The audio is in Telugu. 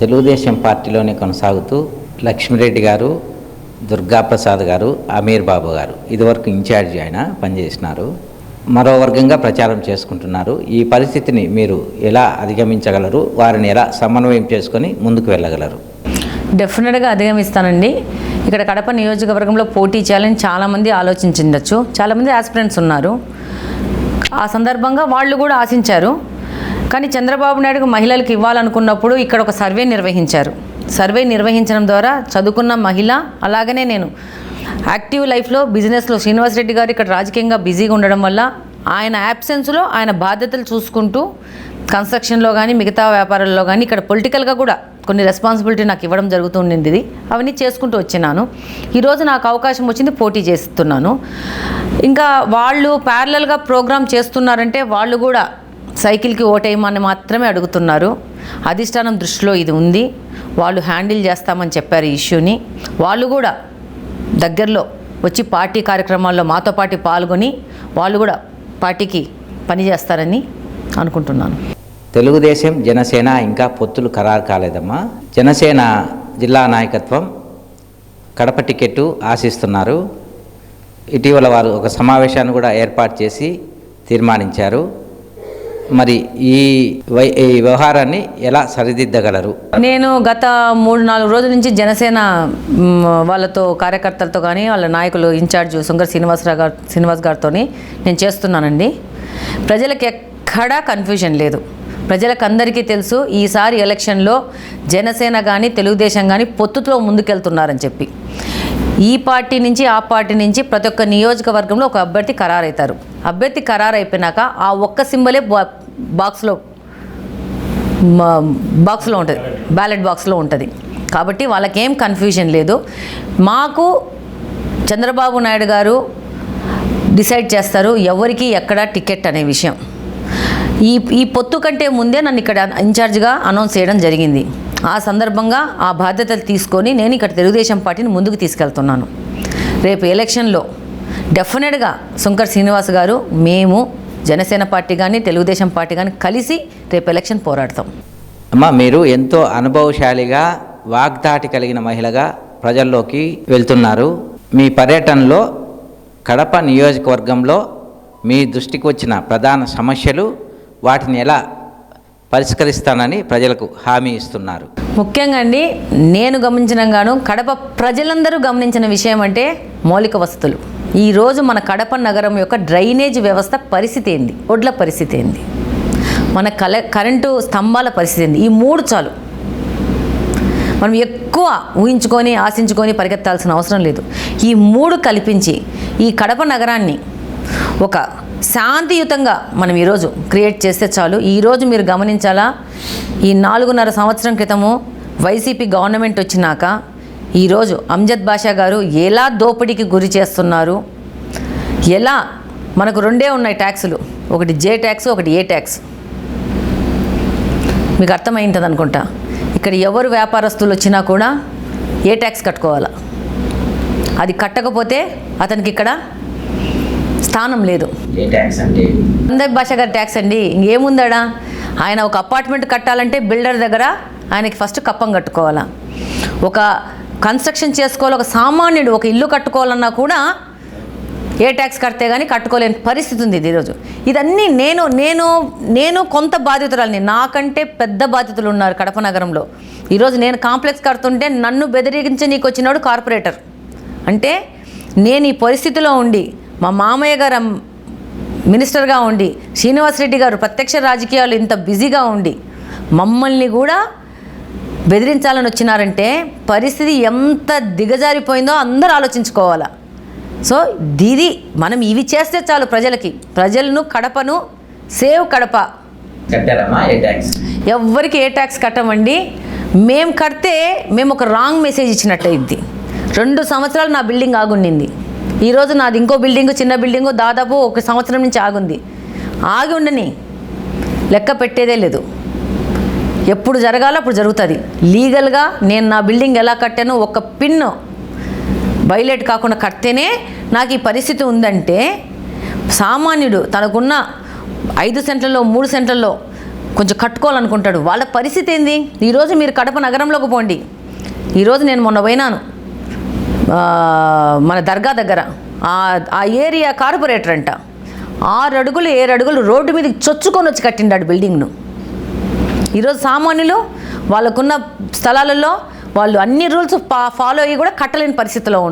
తెలుగుదేశం పార్టీలోనే కొనసాగుతూ లక్ష్మిరెడ్డి గారు దుర్గాప్రసాద్ గారు అమీర్ బాబు గారు ఇదివరకు ఇన్ఛార్జి ఆయన పనిచేసినారు. మరో వర్గంగా ప్రచారం చేసుకుంటున్నారు. ఈ పరిస్థితిని మీరు ఎలా అధిగమించగలరు? వారిని ఎలా సమన్వయం చేసుకొని ముందుకు వెళ్ళగలరు? డెఫినెట్గా అధిగమిస్తానండి. ఇక్కడ కడప నియోజకవర్గంలో పోటీ చేయాలని చాలామంది ఆలోచించిండొచ్చు. చాలామంది ఆస్పిరెంట్స్ ఉన్నారు. ఆ సందర్భంగా వాళ్ళు కూడా ఆశించారు. కానీ చంద్రబాబు నాయుడుకు మహిళలకు ఇవ్వాలనుకున్నప్పుడు ఇక్కడ ఒక సర్వే నిర్వహించారు. సర్వే నిర్వహించడం ద్వారా చదువుకున్న మహిళ అలాగనే నేను యాక్టివ్ లైఫ్లో బిజినెస్లో శ్రీనివాస్ రెడ్డి గారు ఇక్కడ రాజకీయంగా బిజీగా ఉండడం వల్ల ఆయన యాబ్సెన్స్లో ఆయన బాధ్యతలు చూసుకుంటూ కన్స్ట్రక్షన్లో కానీ మిగతా వ్యాపారాల్లో కానీ ఇక్కడ పొలిటికల్గా కూడా కొన్ని రెస్పాన్సిబిలిటీ నాకు ఇవ్వడం జరుగుతుండింది అవన్నీ చేసుకుంటూ వచ్చినాను. ఈరోజు నాకు అవకాశం వచ్చింది పోటీ చేస్తున్నాను. ఇంకా వాళ్ళు ప్యారలల్గా ప్రోగ్రామ్ చేస్తున్నారంటే వాళ్ళు కూడా సైకిల్కి ఓటేయమని మాత్రమే అడుగుతున్నారు. అధిష్టానం దృష్టిలో ఇది ఉంది. వాళ్ళు హ్యాండిల్ చేస్తామని చెప్పారు ఈ ఇష్యూని. వాళ్ళు కూడా దగ్గరలో వచ్చి పార్టీ కార్యక్రమాల్లో మాతో పాటు పాల్గొని వాళ్ళు కూడా పార్టీకి పనిచేస్తారని అనుకుంటున్నాను. తెలుగుదేశం జనసేన ఇంకా పొత్తులు ఖరారు కాలేదమ్మా. జనసేన జిల్లా నాయకత్వం కడప టికెట్టు ఆశిస్తున్నారు. ఇటీవల వారు ఒక సమావేశాన్ని కూడా ఏర్పాటు చేసి తీర్మానించారు. మరి ఈ వై ఈ వ్యవహారాన్ని ఎలా సరిదిద్దగలరు? నేను గత మూడు నాలుగు రోజుల నుంచి జనసేన వాళ్ళతో కార్యకర్తలతో కానీ వాళ్ళ నాయకులు ఇన్ఛార్జ్ సుంగర్ శ్రీనివాసరావు గారు శ్రీనివాస్ గారితో నేను చేస్తున్నానండి. ప్రజలకు ఎక్కడా కన్ఫ్యూజన్ లేదు. ప్రజలకు అందరికీ తెలుసు ఈసారి ఎలక్షన్లో జనసేన కానీ తెలుగుదేశం కానీ పొత్తుతో ముందుకెళ్తున్నారని చెప్పి. ఈ పార్టీ నుంచి ఆ పార్టీ నుంచి ప్రతి ఒక్క నియోజకవర్గంలో ఒక అభ్యర్థి ఖరారవుతారు అభ్యర్థి ఖరారు అయిపోయినాక ఆ ఒక్క సింబలే బా బాక్స్లో మా- బాక్స్లో ఉంటుంది. బ్యాలెట్ బాక్స్లో ఉంటుంది. కాబట్టి వాళ్ళకేం కన్ఫ్యూజన్ లేదు. మాకు చంద్రబాబు నాయుడు గారు డిసైడ్ చేస్తారు ఎవరికి ఎక్కడ టికెట్ అనే విషయం. ఈ ఈ పొత్తు కంటే ముందే నన్ను ఇక్కడ ఇన్ఛార్జ్గా అనౌన్స్ చేయడం జరిగింది. ఆ సందర్భంగా ఆ బాధ్యతలు తీసుకొని నేను ఇక్కడ తెలుగుదేశం పార్టీని ముందుకు తీసుకెళ్తున్నాను. రేపు ఎలక్షన్లో డెఫినెట్గా శంకర్ శ్రీనివాస్ గారు మేము జనసేన పార్టీ కానీ తెలుగుదేశం పార్టీ కానీ కలిసి రేపు ఎలక్షన్ పోరాడతాం. అమ్మ మీరు ఎంతో అనుభవశాలిగా వాగ్దాటి కలిగిన మహిళగా ప్రజల్లోకి వెళ్తున్నారు. మీ పర్యటనలో కడప నియోజకవర్గంలో మీ దృష్టికి వచ్చిన ప్రధాన సమస్యలు వాటిని ఎలా పరిష్కరిస్తానని ప్రజలకు హామీ ఇస్తున్నారు. ముఖ్యంగా అండి నేను గమనించిన గాను కడప ప్రజలందరూ గమనించిన విషయం అంటే మౌలిక వసతులు. ఈరోజు మన కడప నగరం యొక్క డ్రైనేజ్ వ్యవస్థ పరిస్థితి ఏంది? ఒడ్ల పరిస్థితి ఏంది? మన కల కరెంటు స్తంభాల పరిస్థితి ఏంది? ఈ మూడు చాలు. మనం ఎక్కువ ఊహించుకొని ఆశించుకొని పరిగెత్తాల్సిన అవసరం లేదు. ఈ మూడు కల్పించి ఈ కడప నగరాన్ని ఒక శాంతియుతంగా మనం ఈరోజు క్రియేట్ చేస్తే చాలు. ఈరోజు మీరు గమనించాలా? ఈ నాలుగున్నర సంవత్సరం క్రితము వైసీపీ గవర్నమెంట్ వచ్చినాక ఈరోజు అంజద్ బాషా గారు ఎలా దోపిడీకి గురి చేస్తున్నారు? ఎలా మనకు రెండే ఉన్నాయి ట్యాక్సులు. ఒకటి జే ట్యాక్స్ ఒకటి ఏ ట్యాక్స్. మీకు అర్థమైంటుంది అనుకుంటా? ఇక్కడ ఎవరు వ్యాపారస్తులు వచ్చినా కూడా ఏ ట్యాక్స్ కట్టుకోవాలా? అది కట్టకపోతే అతనికి ఇక్కడ స్థానం లేదు. అందరి భాష గారి ట్యాక్స్ అండి. ఇంకేముందాడా? ఆయన ఒక అపార్ట్మెంట్ కట్టాలంటే బిల్డర్ దగ్గర ఆయనకి ఫస్ట్ కప్పం కట్టుకోవాలా. ఒక కన్స్ట్రక్షన్ చేసుకోవాలి ఒక సామాన్యుడు ఒక ఇల్లు కట్టుకోవాలన్నా కూడా ఏ ట్యాక్స్ కడితే కానీ కట్టుకోలేని పరిస్థితి ఉంది ఇది ఈరోజు. ఇదన్నీ నేను నేను నేను కొంత బాధితురాలిని నాకంటే పెద్ద బాధితులు ఉన్నారు కడప నగరంలో. ఈరోజు నేను కాంప్లెక్స్ కడుతుంటే నన్ను బెదిరించి నీకు వచ్చినాడు కార్పొరేటర్. అంటే నేను ఈ పరిస్థితిలో ఉండి మా మామయ్య గారు మినిస్టర్గా ఉండి శ్రీనివాసరెడ్డి గారు ప్రత్యక్ష రాజకీయాలు ఇంత బిజీగా ఉండి మమ్మల్ని కూడా బెదిరించాలని వచ్చినారంటే పరిస్థితి ఎంత దిగజారిపోయిందో అందరూ ఆలోచించుకోవాలా. సో దీది మనం ఇవి చేస్తే చాలు ప్రజలకి. ప్రజలను కడపను సేవ్ కడప. కట్టారమ్మా ఏ ట్యాక్స్? ఎవ్వరికి ఏ ట్యాక్స్ కట్టమండి? మేము కడితే మేము ఒక రాంగ్ మెసేజ్ ఇచ్చినట్టు అయింది రెండు సంవత్సరాలు నా బిల్డింగ్ ఆగుండింది ఈరోజు నాది ఇంకో బిల్డింగ్ చిన్న బిల్డింగ్ దాదాపు ఒక సంవత్సరం నుంచి ఆగుంది. ఆగి ఉండని లెక్క పెట్టేదే లేదు. ఎప్పుడు జరగాలో అప్పుడు జరుగుతుంది. లీగల్గా నేను నా బిల్డింగ్ ఎలా కట్టానో ఒక పిన్ వైలేట్ కాకుండా కడితేనే నాకు ఈ పరిస్థితి ఉందంటే సామాన్యుడు తనకున్న ఐదు సెంట్లలో మూడు సెంట్లలో కొంచెం కట్టుకోవాలనుకుంటాడు. వాళ్ళ పరిస్థితి ఏంది? ఈరోజు మీరు కడప నగరంలోకి పోండి. ఈరోజు నేను మొన్న పోయినాను. మన దర్గా దగ్గర. ఆ ఏరియా కార్పొరేటర్ అంట. ఆరు అడుగులు ఏడు అడుగులు రోడ్డు మీదకి చొచ్చుకొని వచ్చి కట్టిండాడు బిల్డింగ్ను. ఈరోజు సామాన్యులు వాళ్ళకున్న స్థలాలలో వాళ్ళు అన్ని రూల్స్ ఫాలో అయ్యి కూడా కట్టలేని పరిస్థితిలో ఉన్నారు.